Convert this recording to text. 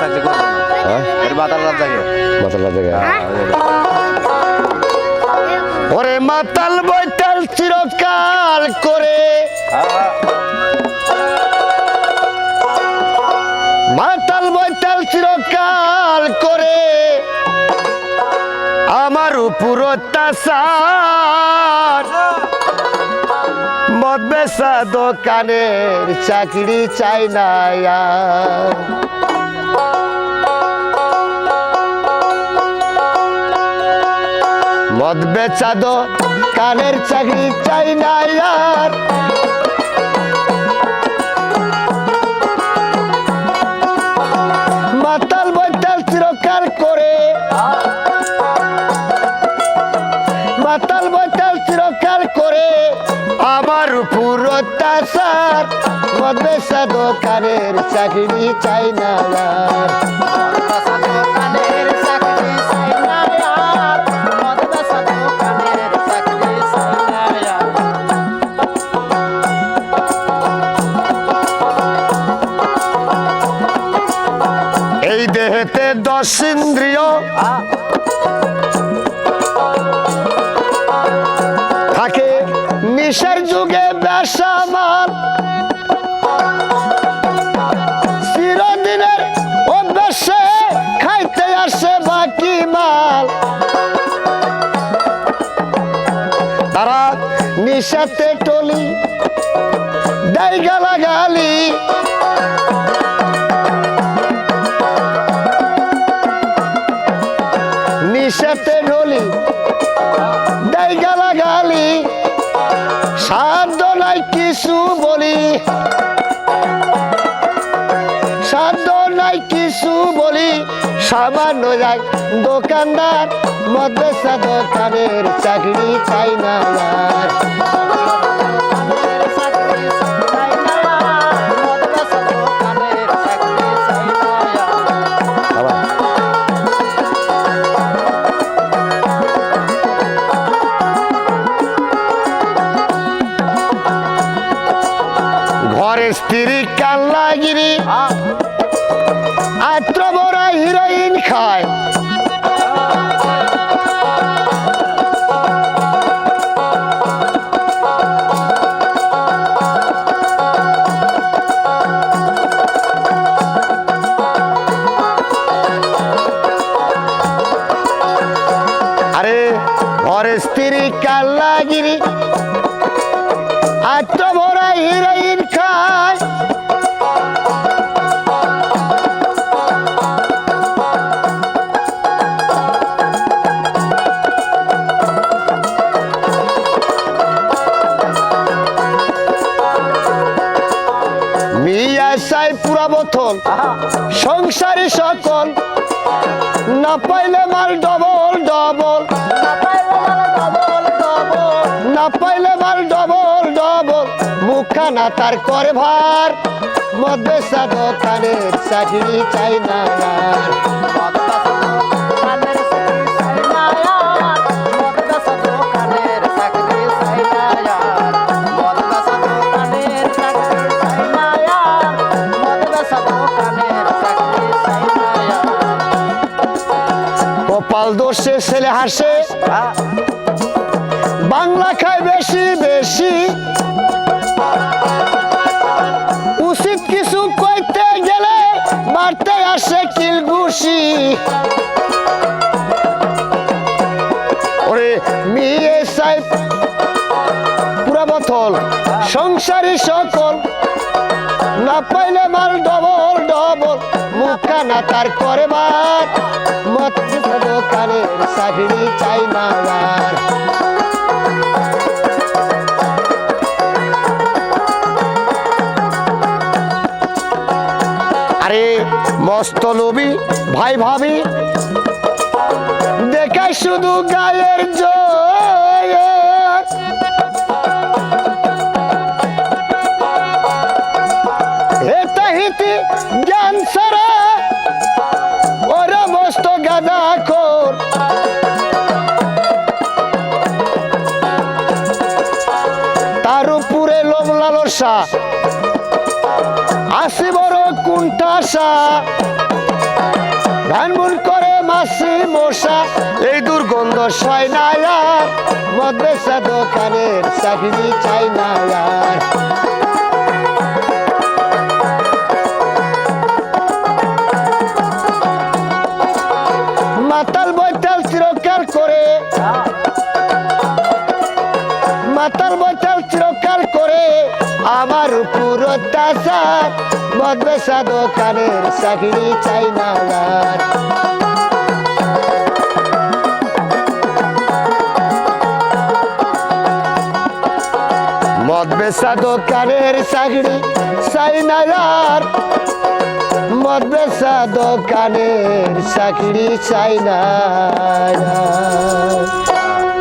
চাকরি করব না হ্যাঁ? এর মাতালার জায়গায় মাতালা জায়গা ওরে মাতাল বৈতাল চিরকাল করে। মাতাল বৈতাল চিরকাল করে। আমার উপর অত্যাচার মদ বেচা দোকানের চাকরি চাই না মদ বেচা দোকানের চাকরি চাই না আর। মাতাল বৈতাল চিরকাল করে। মাতাল বৈতাল চিরকাল করে। আমার উপর অত্যাচার মদ বেচা দোকানের চাকরি চাই না আর। ইন্দ্রিয় থাকে নিশার যুগে বেসামাল চিরদিনের অভ্যাসে খাইতে আসে বাকি মাল। তারা নিশাতে টলি, দেয় গালাগালি। কিছু বলি। সাধ্য নাই কিছু বলি। সামান্য যাই দোকানদার মদ্রাসা দোকানের চাকরি চাই না ঘরে স্ত্রী কাল্লাগিরি। আত্র বড় হিরোইন খায়। পুরা সংসারে সকল না পাইলে মাল ডবল ডবল না পাইলে মাল ডবল ডবল। মুখানা তার করে ভার। মদ্রেসা দোকানের চাকরি চাই না দোষে ছেলে হাসে বাংলা খায় বেশি বেশি। উচিত কিছু কইতে গেলে মারতে আসে কিলগুশি ওরে মেয়ে সাহেব, পুরা বোতল সংসারী সকল। পাইলে মাল ডবল ডবল, মুখানা তার করে বার মত দোকানের চাকরি চাই আর। আরে মস্ত লোবি ভাই ভাবি, দেখাই শুধু গায়ের জয় লালসা আসি বড় কুণ্ঠাসা। মাছি মশা। এই দুর্গন্ধ সয় না আর মদ বেচা দোকানের চাকরি চাই না আর মাতাল বৈতাল চিরকাল করে। মাতাল বৈতাল করে আমার উপর অত্যাচার বদবেশা দোকানের চাকরি চাই না আর মদ বেচা দোকানের চাকরি চাই না আর দোকানের চাকরি চাই।